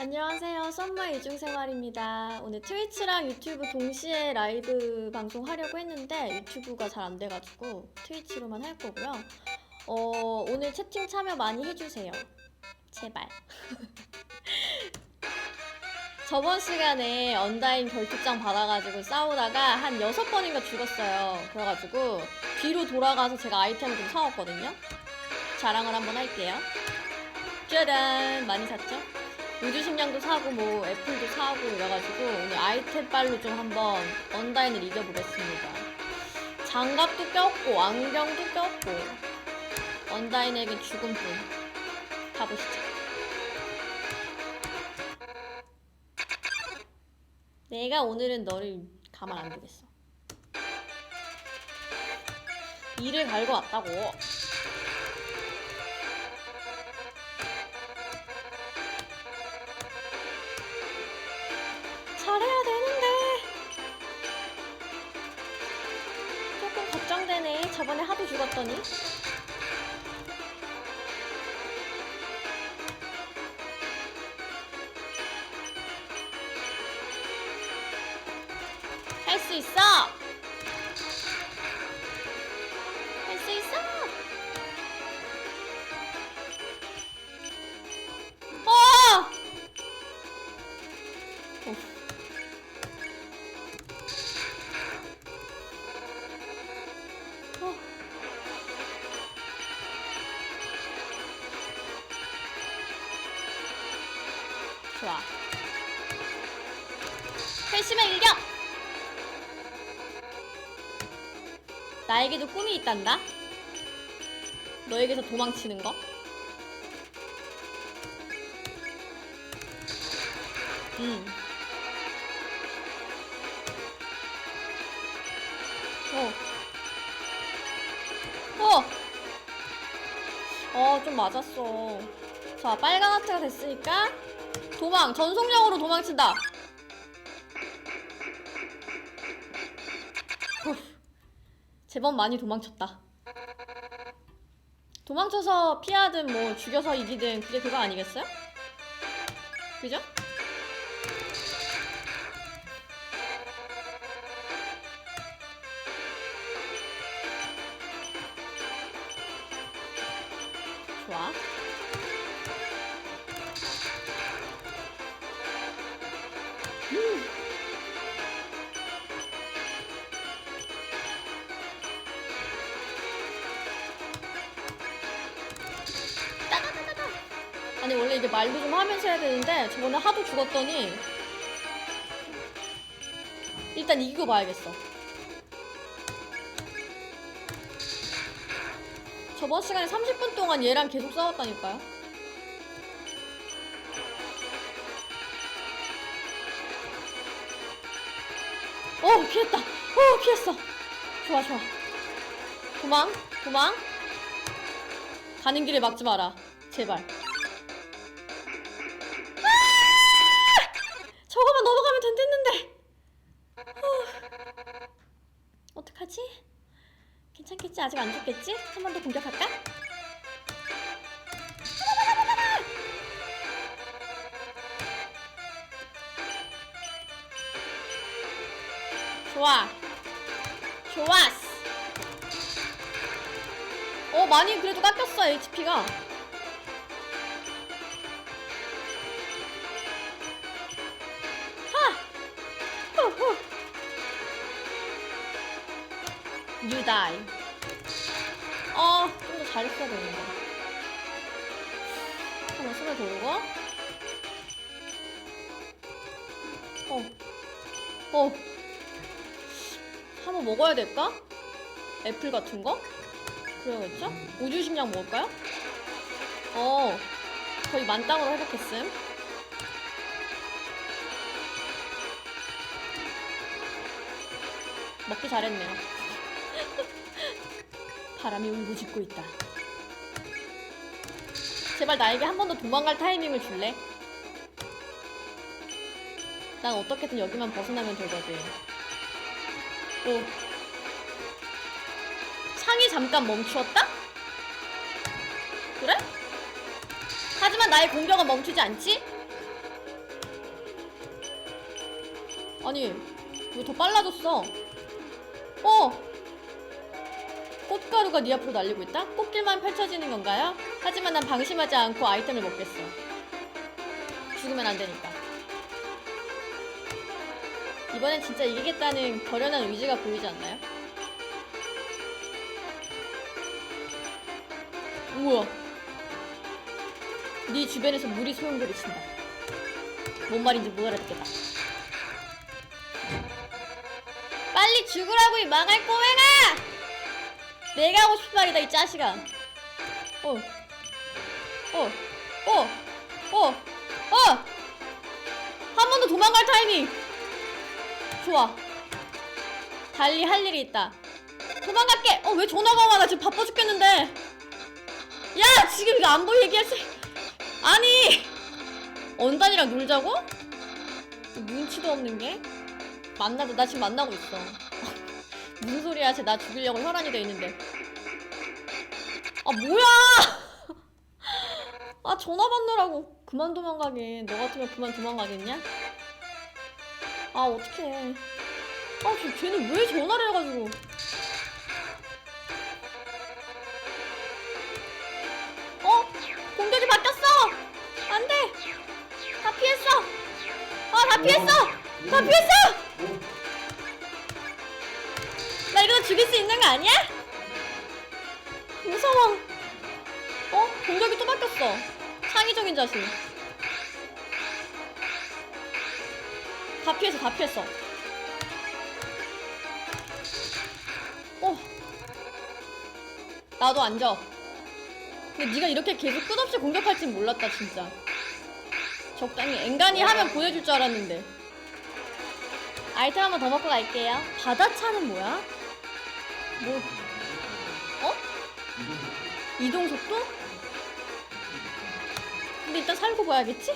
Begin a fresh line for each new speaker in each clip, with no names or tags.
안녕하세요. 썸머 이중생활입니다. 오늘 트위치랑 유튜브 동시에 라이브 방송 하려고 했는데 유튜브가 잘 안 돼가지고 트위치로만 할 거고요. 어, 오늘 채팅 참여 많이 해주세요. 제발. 저번 시간에 언다인 결투장 받아가지고 싸우다가 한 여섯 번인가 죽었어요. 그래가지고 뒤로 돌아가서 제가 아이템을 좀 사왔거든요. 자랑을 한번 할게요. 짜란! 많이 샀죠? 우주식량도 사고 뭐 애플도 사고 이래가지고 오늘 아이템빨로 좀 한번 언다인을 이겨보겠습니다. 장갑도 꼈고 안경도 꼈고 언다인에게 죽은 분 가보시죠. 내가 오늘은 너를 가만 안 두겠어. 이를 갈고 왔다고. 저번에 하도 죽었더니 좋아. 회심의 일격! 나에게도 꿈이 있단다. 너에게서 도망치는 거. 음. 어. 어! 어, 좀 맞았어. 자, 빨간 하트가 됐으니까 도망! 전속력으로 도망친다! 후. 제법 많이 도망쳤다. 도망쳐서 피하든 뭐 죽여서 이기든 그게 그거 아니겠어요? 그죠? 죽었더니 일단 이기고 봐야겠어. 저번 시간에 30분 동안 얘랑 계속 싸웠다니까요. 오 피했다. 오 피했어. 좋아 좋아. 도망 도망. 가는 길에 막지 마라. 제발. 안 죽겠지? 한 번 더 공격할까? 좋아. 좋았어. 어, 많이 그래도 깎였어, HP가. 하! 후후. Die. 어, 좀더 잘했어야 되는데. 한번 손을 돌고. 어. 어. 한번 먹어야 될까? 애플 같은 거? 그래야겠죠? 우주식량 먹을까요? 어. 거의 만땅으로 회복했음. 먹기 잘했네요. 바람이 울고짖고 있다. 제발 나에게 한 번 더 도망갈 타이밍을 줄래? 난 어떻게든 여기만 벗어나면 되거든. 오. 창이 잠깐 멈추었다? 그래? 하지만 나의 공격은 멈추지 않지? 아니 왜 더 빨라졌어? 어! 꽃가루가 네 앞으로 날리고 있다? 꽃길만 펼쳐지는 건가요? 하지만 난 방심하지 않고 아이템을 먹겠어. 죽으면 안 되니까. 이번엔 진짜 이기겠다는 결연한 의지가 보이지 않나요? 우와. 네 주변에서 물이 소용돌이 친다. 뭔 말인지 못 알아듣겠다. 빨리 죽으라고 이 망할 꼬맹아! 내가 하고 싶은 말이다 이 자식아. 어. 어. 어. 어. 어. 한번 더 도망갈 타이밍. 좋아. 달리 할 일이 있다. 도망갈게. 어 왜 전화가 와? 나 지금 바빠 죽겠는데. 야 지금 이거 안 보이게 할 수. 아니. 언단이랑 놀자고? 눈치도 없는 게. 만나도 나 지금 만나고 있어. 무슨 소리야? 쟤 나 죽이려고 혈안이 돼 있는데. 아 뭐야? 아 전화 받느라고 그만 도망가게. 너 같으면 그만 도망가겠냐? 아 어떡해. 아 쟤, 쟤는 왜 전화를 해가지고. 앉아. 근데 네가 이렇게 계속 끝없이 공격할 줄 몰랐다, 진짜. 적당히 앵간히 하면 보여줄 줄 알았는데. 아이템 한번 더 먹고 갈게요. 바다차는 뭐야? 뭐, 어? 이동 속도? 근데 일단 살고 봐야겠지?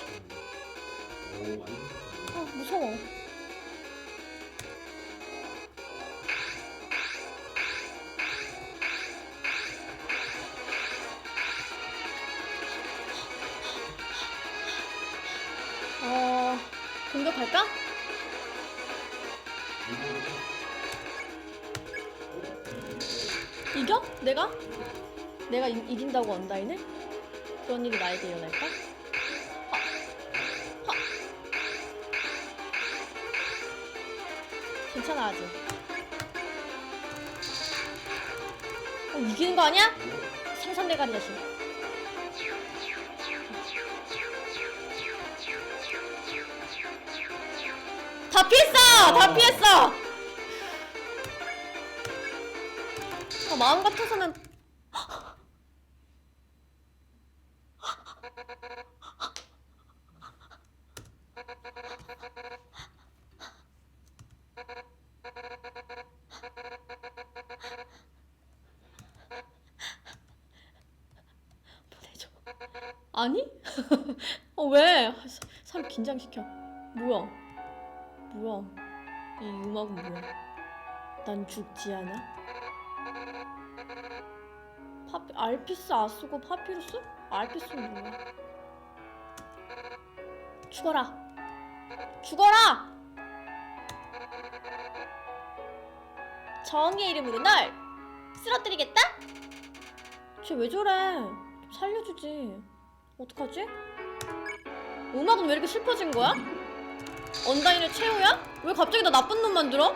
아, 무서워. 공격할까? 이겨? 내가? 내가 이, 이긴다고 언다이네? 그런 일이 나에게 일어날까? 괜찮아 아직 어, 이기는 거 아니야? 상상대가리 자식 다 피했어! 다 피했어! 아, 마음 같아서는 보내줘. 아니? 어 왜? 사- 사람 긴장시켜. 뭐야? 뭐야? 이 음악은 뭐야? 난 죽지 않아? 파피, 알피스 아스고 파피루스? 알피스는 뭐야? 죽어라! 죽어라! 정의의 이름으로 널 쓰러뜨리겠다? 쟤 왜 저래? 좀 살려주지. 어떡하지? 음악은 왜 이렇게 슬퍼진 거야? 언다인의 최후야? 왜 갑자기 나 나쁜 놈 만들어?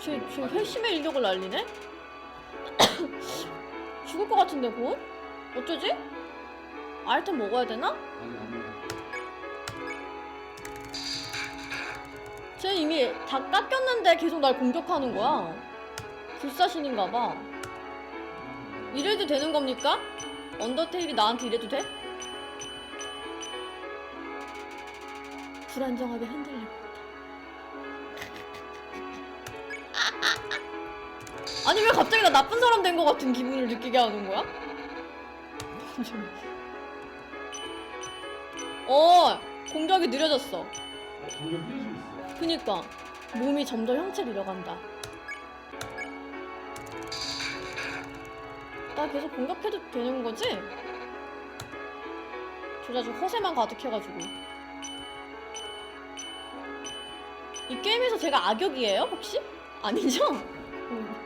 쟤, 쟤 회심의 일격을 날리네? 죽을 것 같은데, 곧? 어쩌지? 아이템 먹어야 되나? 쟤 이미 다 깎였는데 계속 날 공격하는 거야. 불사신인가 봐. 이래도 되는 겁니까? 언더테일이 나한테 이래도 돼? 불안정하게 흔들리고 있다. 아니 왜 갑자기 나 나쁜 사람 된 것 같은 기분을 느끼게 하는 거야? 어 공격이 느려졌어.
있어.
그니까 몸이 점점 형체를 잃어간다. 나 계속 공격해도 되는 거지? 저 자식 허세만 가득해가지고 이 게임에서 제가 악역이에요 혹시? 아니죠? 음.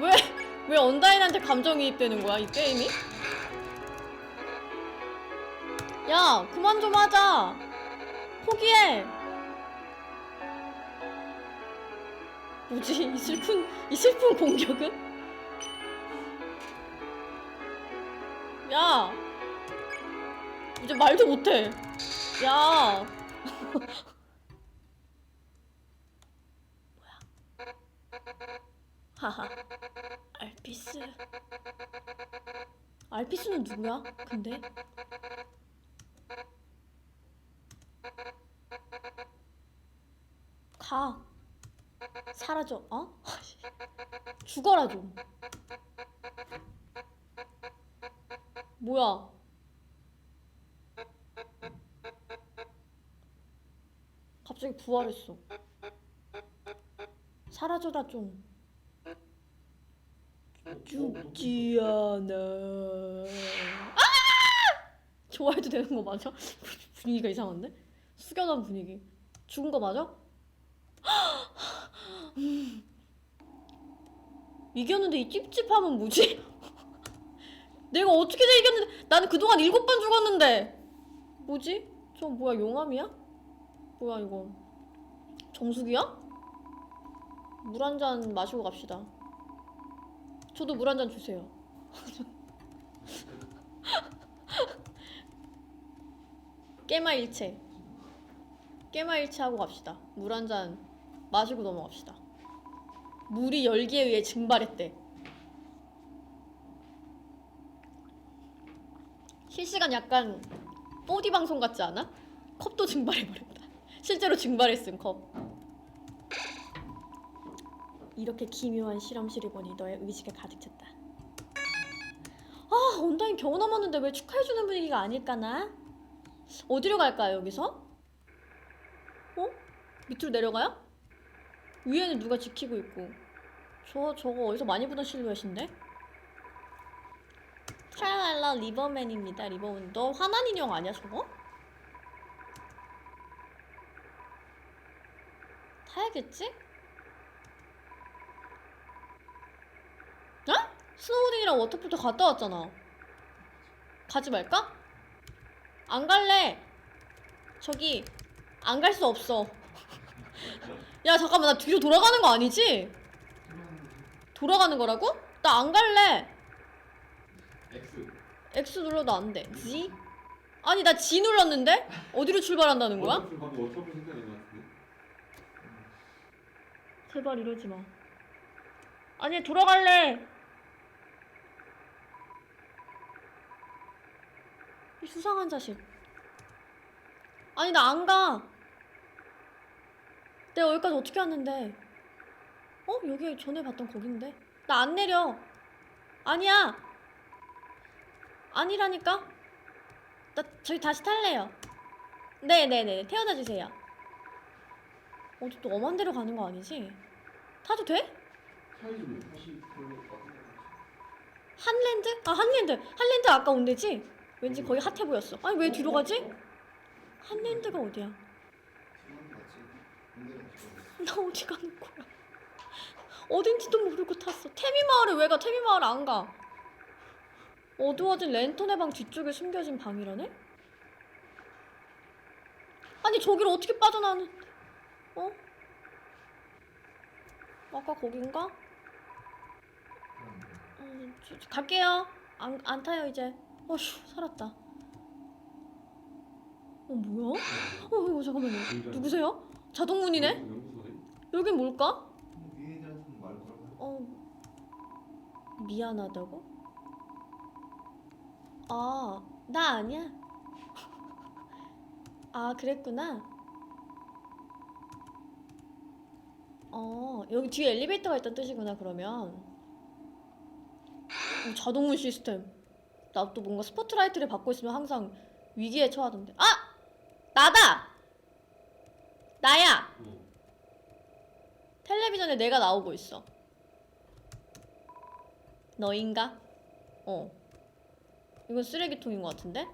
왜, 왜 언다인한테 감정이입되는 거야 이 게임이? 야 그만 좀 하자 포기해 뭐지 이 슬픈 이 슬픈 공격은? 야. 이제 말도 못해. 야. 뭐야? 하하. 알피스. 알피스는 누구야? 근데? 가. 사라져. 어? 죽어라 좀 뭐야 갑자기 부활했어 사라져라 좀 죽지 않아 아! 좋아해도 되는 거 맞아? 분위기가 이상한데? 숙연한 분위기 죽은 거 맞아? 음. 이겼는데 이 찝찝함은 뭐지? 내가 어떻게 다 이겼는데? 나는 그동안 일곱 번 죽었는데. 뭐지? 저 뭐야 용암이야? 뭐야 이거. 정수기야? 물 한 잔 마시고 갑시다. 저도 물 한 잔 주세요. 깨마일체. 깨마일체 하고 갑시다. 물 한 잔 마시고 넘어갑시다. 물이 열기에 의해 증발했대 실시간 약간 4D 방송 같지 않아? 컵도 증발해버렸다. 실제로 증발했음 컵. 이렇게 기묘한 실험실을 보니 너의 의지가 가득 찼다. 아, 온라인 겨우 남았는데 왜 축하해주는 분위기가 아닐까나? 어디로 갈까요, 여기서? 어? 밑으로 내려가요? 위에는 누가 지키고 있고. 저, 저거 어디서 많이 보던 실루엣인데? 트랄랄라 리버맨입니다. 리버맨. 너 화난 인형 아니야 저거? 타야겠지? 어? 스노우딩이랑 워터풀도 갔다 왔잖아. 가지 말까? 안 갈래. 저기 안 갈 수 없어. 야 잠깐만 나 뒤로 돌아가는 거 아니지? 돌아가는 거라고? 나 안 갈래.
X.
눌러도 안 돼. Z? 아니 나 G 눌렀는데? 어디로 출발한다는 거야?
워터풀 방금 워터풀 생각난 것 같은데.
제발 이러지 마. 아니 돌아갈래. 이 수상한 자식. 아니 나 안 가. 내가 여기까지 어떻게 왔는데? 어 여기 전에 봤던 거긴데? 나 안 내려. 아니야. 아니라니까. 나 저기 다시 탈래요. 네네네 태워다 주세요. 어디 또 엄한 데로 가는 거 아니지? 타도 돼? 한랜드? 아 한랜드 한랜드 아까 온 데지? 왠지 거의 핫해 보였어 아니 왜 뒤로 가지? 한랜드가 어디야? 나 어디 가는 거야? 어딘지도 모르고 탔어 태미 마을에 왜 가? 태미 마을 안 가. 어두워진 랜턴의 방 뒤쪽에 숨겨진 방이라네? 아니 저기를 어떻게 빠져나는 어? 아까 거긴가? 음, 저- 저 갈게요. 안, 안 타요 이제. 어휴 살았다. 어 뭐야? 어 이거 잠깐만요. 누구세요? 자동문이네? 여긴 뭘까?
어
미안하다고? 아, 나 아니야. 아, 그랬구나. 어, 여기 뒤에 엘리베이터가 있다는 뜻이구나, 그러면. 어, 자동문 시스템. 나 또 뭔가 스포트라이트를 받고 있으면 항상 위기에 처하던데. 아! 나다! 나야!
어.
텔레비전에 내가 나오고 있어. 너인가? 어. 이건 쓰레기통인 것 같은데?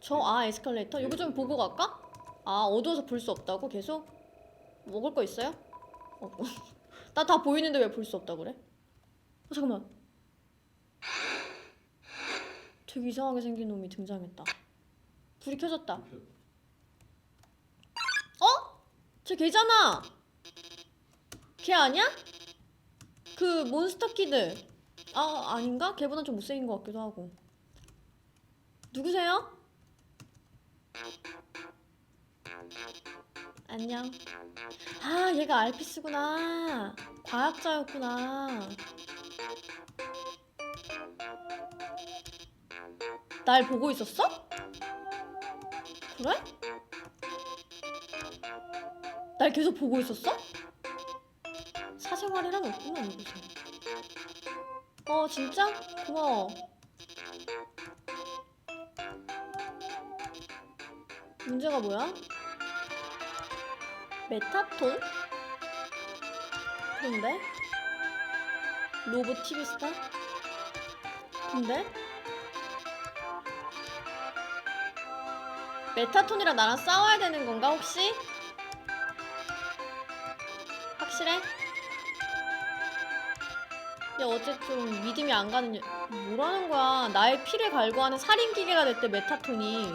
저
아 에스컬레이터? 이거 좀 보고 갈까? 아 어두워서 볼 수 없다고 계속? 먹을 거 있어요? 어. 나다 보이는데 왜 볼 수 없다 그래? 어 잠깐만. 되게 이상하게 생긴 놈이 등장했다. 불이 켜졌다. 어? 쟤 걔잖아. 걔 아니야? 그 몬스터 키드. 아 아닌가? 걔보다 좀 못생긴 것 같기도 하고. 누구세요? 안녕. 아, 얘가 알피스구나. 과학자였구나. 날 보고 있었어? 그래? 날 계속 보고 있었어? 사생활이란 없구나, 이곳에. 어, 진짜? 고마워. 문제가 뭐야? 메타톤? 그런데? 로봇 TV 스타? 근데? 메타톤이랑 나랑 싸워야 되는 건가 혹시? 확실해? 야좀 믿음이 안 가는 여- 뭐라는 거야 나의 피를 갈구하는 살인기계가 됐대 메타톤이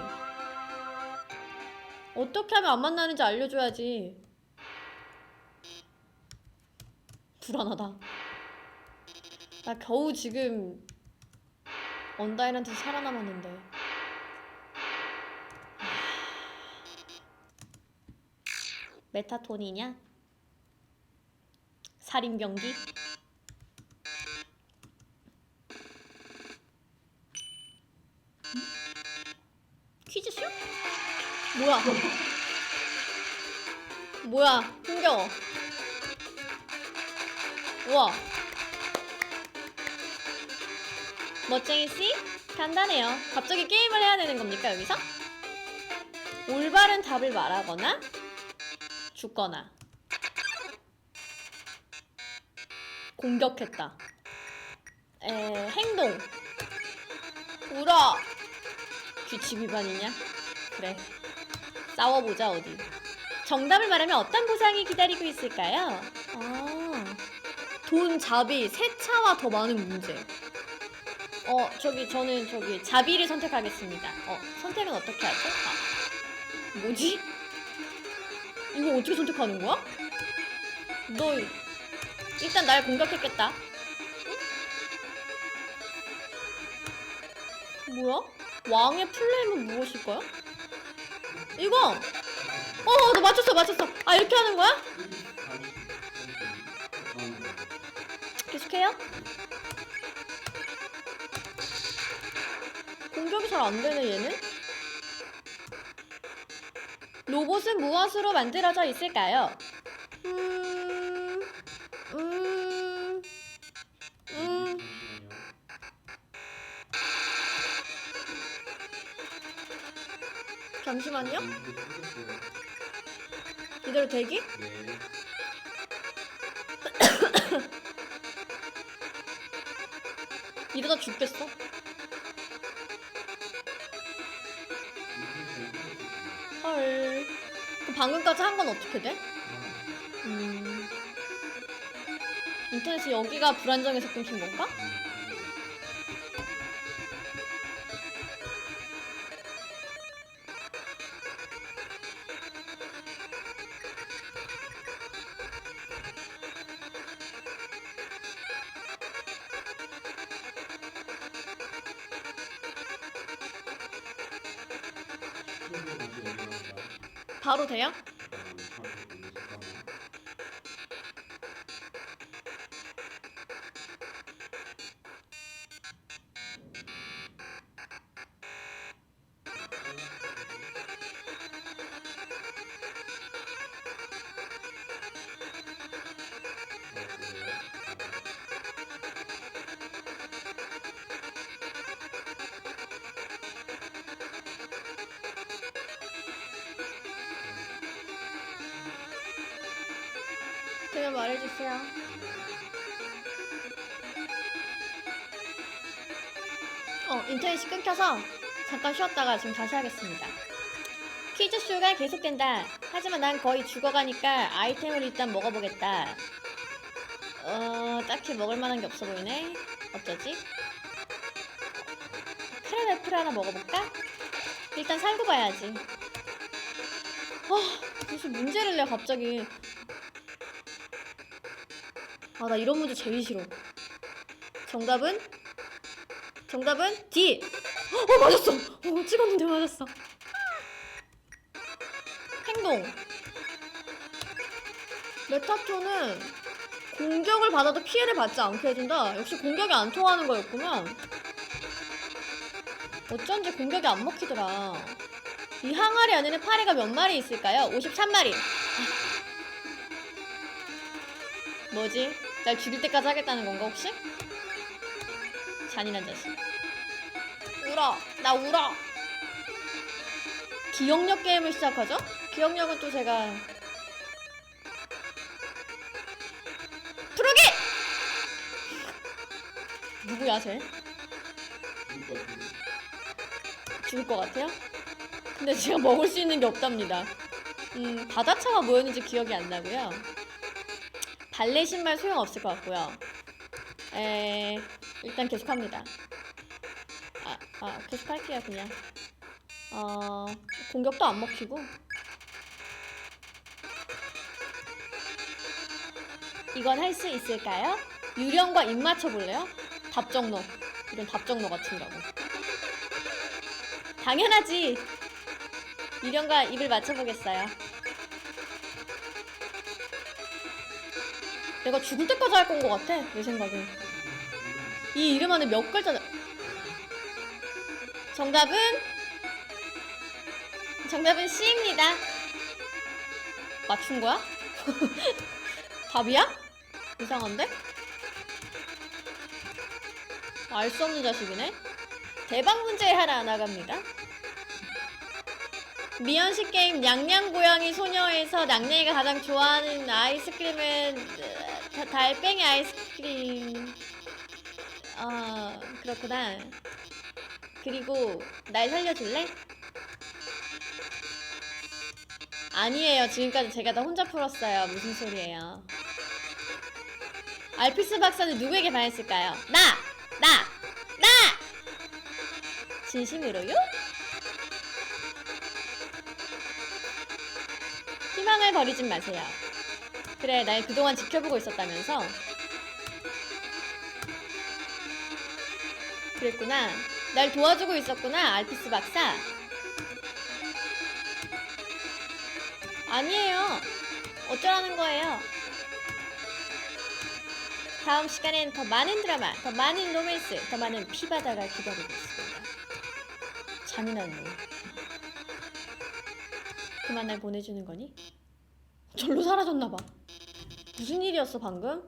어떻게 하면 안 만나는지 알려줘야지. 불안하다. 나 겨우 지금 언다인한테 살아남았는데. 하... 메타톤이냐? 살인병기? 뭐야? 흥겨워. 우와. 멋쟁이 씨? 간단해요. 갑자기 게임을 해야 되는 겁니까, 여기서? 올바른 답을 말하거나, 죽거나. 공격했다. 에, 행동. 울어. 규칙 위반이냐? 그래. 싸워보자 어디. 정답을 말하면 어떤 보상이 기다리고 있을까요? 아, 돈, 자비, 세차와 더 많은 문제. 어, 저기 저는 저기 자비를 선택하겠습니다. 어, 선택은 어떻게 하죠? 아, 뭐지? 이거 어떻게 선택하는 거야? 너 일단 날 공격했겠다. 응? 뭐야? 왕의 플레임은 무엇일까요? 이거! 어, 너 맞췄어, 맞췄어. 아, 이렇게 하는 거야? 계속해요? 공격이 잘 안 되네, 얘는? 로봇은 무엇으로 만들어져 있을까요? 음, 음, 음, 잠시만요. 이대로 대기?
네.
이러다 죽겠어. 헐. 그럼 방금까지 한 건 어떻게 돼? 음. 인터넷이 여기가 불안정해서 끊긴 건가? 바로 돼요? 되면 말해주세요. 어, 인터넷이 끊겨서 잠깐 쉬었다가 지금 다시 하겠습니다. 퀴즈쇼가 계속된다. 하지만 난 거의 죽어가니까 아이템을 일단 먹어보겠다. 어, 딱히 먹을 만한 게 없어 보이네. 어쩌지? 크랩 애플 하나 먹어볼까? 일단 살고 봐야지. 아, 무슨 문제를 내 갑자기. 아, 나 이런 문제 제일 싫어. 정답은? 정답은 D. 어, 맞았어. 어, 찍었는데 맞았어. 행동. 메타토는 공격을 받아도 피해를 받지 않게 해준다. 역시 공격이 안 통하는 거였구나. 어쩐지 공격이 안 먹히더라. 이 항아리 안에는 파리가 몇 마리 있을까요? 53마리. 뭐지? 날 죽일 때까지 하겠다는 건가 혹시? 잔인한 자식. 울어. 나 울어. 기억력 게임을 시작하죠? 기억력은 또 제가 프로기! 누구야 쟤?
죽을 것
같아요? 근데 제가 먹을 수 있는 게 없답니다. 음, 바다차가 뭐였는지 기억이 안 나고요. 발레 신발 소용 없을 것 같고요. 에, 일단 계속합니다. 아, 아, 계속할게요, 그냥. 어, 공격도 안 먹히고. 이건 할 수 있을까요? 유령과 입 맞춰볼래요? 답정너. 이런 답정너 같은 거고. 당연하지. 유령과 입을 맞춰보겠어요. 내가 죽을 때까지 할 건 것 같아. 내 생각에. 이 이름 안에 몇 글자. 정답은 정답은 C입니다. 맞춘 거야? 답이야? 이상한데? 알 수 없는 자식이네. 대박 문제 하나 나갑니다. 미연식 게임 냥냥 고양이 소녀에서 냥냥이가 가장 좋아하는 아이스크림은 으, 다- 달팽이 아이스크림. 아 그렇구나. 그리고 날 살려줄래? 아니에요. 지금까지 제가 다 혼자 풀었어요. 무슨 소리예요? 알피스 박사는 누구에게 반했을까요? 나! 나! 나! 진심으로요? 희망을 버리진 마세요. 그래, 날 그동안 지켜보고 있었다면서? 그랬구나. 날 도와주고 있었구나, 알피스 박사. 아니에요. 어쩌라는 거예요? 다음 시간엔 더 많은 드라마, 더 많은 로맨스, 더 많은 피바다가 기다리고 있습니다. 잔인한 놈. 그만 날 보내주는 거니? 절로 사라졌나봐. 무슨 일이었어, 방금?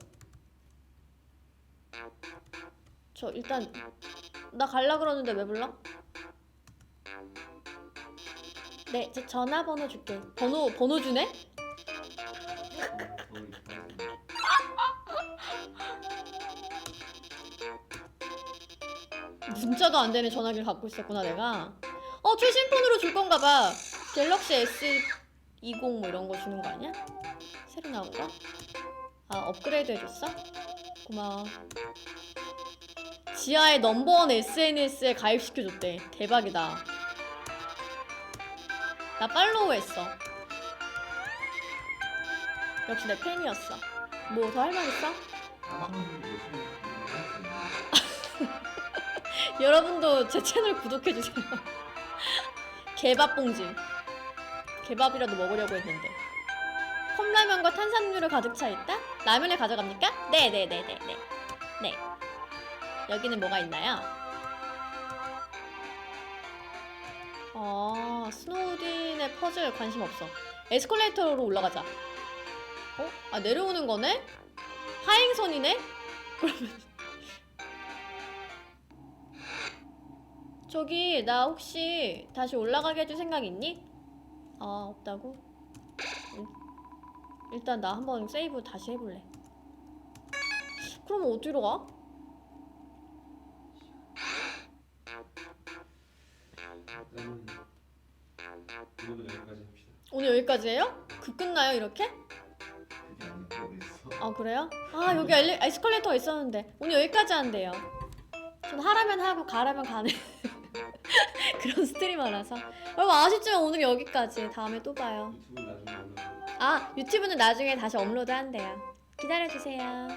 저 일단 나 갈라 그러는데 왜 불러? 네, 제 전화번호 줄게. 번호 번호 주네? 문자도 안 되는 전화기를 갖고 있었구나 내가. 어 최신 폰으로 줄 건가 봐. 갤럭시 S20 뭐 이런 거 주는 거 아니야? 새로 나온 거? 아 업그레이드 해줬어? 고마워. 지하의 넘버원 SNS에 가입시켜줬대. 대박이다. 나 팔로우 했어. 역시 내 팬이었어. 뭐 더 할 말 있어? 여러분도 제 채널 구독해주세요. 개밥봉지. 개밥이라도 먹으려고 했는데. 컵라면과 탄산물을 가득 차 있다? 라면을 가져갑니까? 네네네네네. 네. 여기는 뭐가 있나요? 아, 스노우딘의 퍼즐 관심 없어. 에스컬레이터로 올라가자. 어? 아, 내려오는 거네? 하행선이네? 그러면. 저기 나 혹시 다시 올라가게 해줄 생각 있니? 아 없다고? 음. 일단 나 한번 세이브 다시 해볼래 그럼 어디로 가?
오늘은 여기까지 합시다.
오늘 여기까지예요? 그 끝나요 이렇게?
그게 아니고 있어.
아 그래요? 아 여기 엘리, 에스컬레이터가 있었는데 오늘 여기까지 한대요. 전 하라면 하고 가라면 가는 그런 스트리머라서 여러분 아쉽지만 오늘 여기까지 다음에 또 봐요.
유튜브 나중에.
아 유튜브는 나중에 다시 업로드 한대요. 기다려주세요.